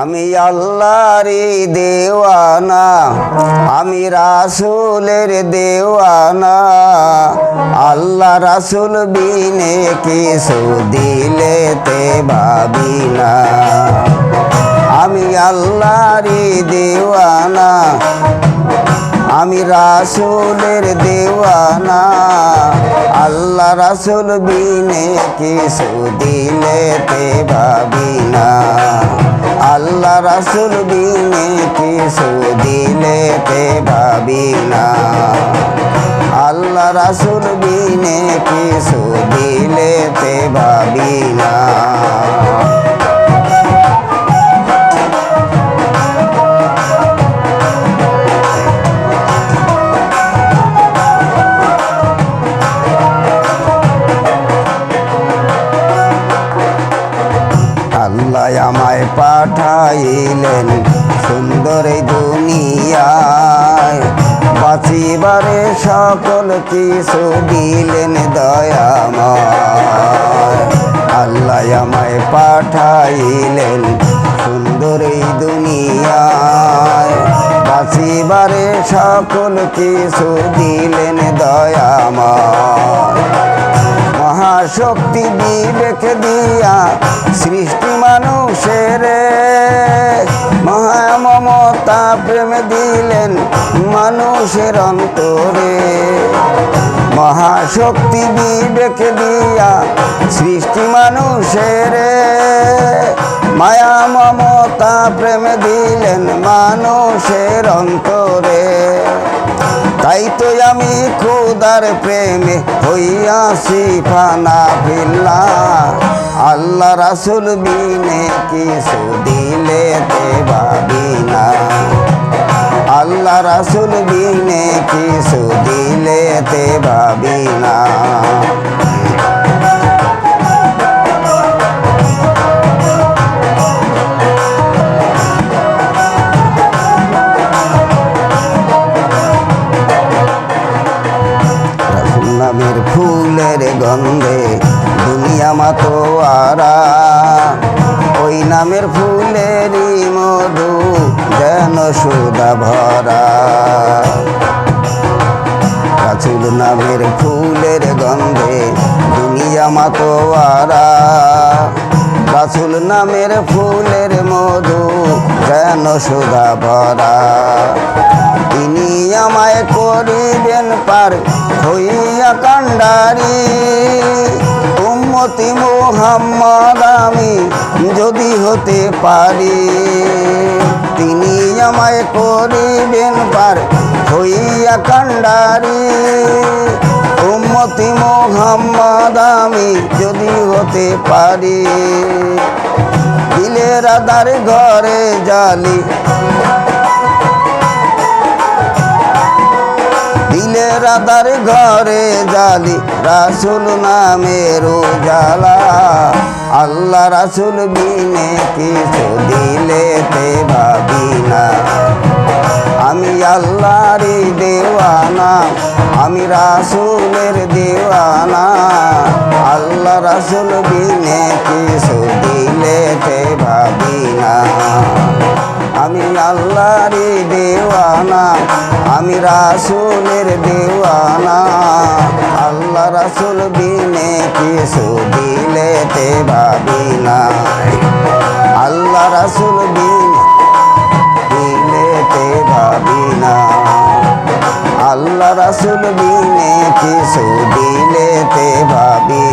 আমি আল্লাহরে দেওয়ানা, আমি রাসুলের দেওয়ানা। আল্লাহ রাসুল বিনে কিছু দিলেতে ভাবি না। আমি আল্লাহরে দেওয়ানা, আমি রাসুলের দেওয়ানা। আল্লাহ রাসুল বিনে কিছু দিলেতে ভাবি রাসুল বিনে কিছু দিলেতে ভাবি না। আল্লাহ রাসুল বিনে কিছু দিলেতে ভাবি না। পাঠাইলেন সুন্দর দুনিয়ায়। বাঁচিবারে সকল কিছু দিলেন দয়াময় আল্লাহ আমায় পাঠাইলেন সুন্দর এই দুনিয়ায়। বাঁচিবারে সকল কিছু দিলেন দয়াময় মহাশক্তি বিবেক দিয়া সৃষ্টি মানুষের। মহামমতা প্রেম দিলেন মানুষের অন্তরে। মহাশক্তি বিবেক দিয়া সৃষ্টি মানুষের। মায়া মমতা প্রেম দিলেন মানুষের অন্তরে। তাই তো আমি খুদার প্রেমে হইয়াছি ফানা ফিল্লা আল্লাহ রাসুল বিনে কিছু দিলেতে ভাবি না। আল্লাহ রাসুল বিনে কিছু দিলেতে ভাবি না। নামের ফুলেরই মধু যেন সুদা ভরা। রাসুল নামের ফুলের গন্ধে দুনিয়া মাতোয়ারা। রাসুল নামের ফুলের মধু যেন সুদা ভরা। তিনি আমায় করিবেন পার হইয়া কান্ডারি উম্মতি মোহাম্মদ আমি যদি হতে পারি, তিনি আমায় করিবেন পার হইয়া কান্ডারি উম্মতি মোহাম্মদ আমি যদি হতে পারি, দিলের আদার ঘরে জালি দিলের ঘরে জালি, রাসুল নামের জালা আল্লাহ রাসুল বিনে কিছু দিলেতে ভাবি না। আমি আল্লাহরই দেওয়ানা, আমি রাসুলের দেওয়ানা। আল্লাহ রাসুল বিনে কিছু দিলেতে ভাবি না। আমি আল্লাহরই দেওয়ানা, আমি রাসুলের দেওয়ানা। আল্লাহ রাসুল বিনে কিছু দিলেতে ভাবি না আল্লাহ রাসুল বিনে দিলেতে ভাবি না আল্লাহ রাসুল বিনে কিছু দিলেতে ভাবি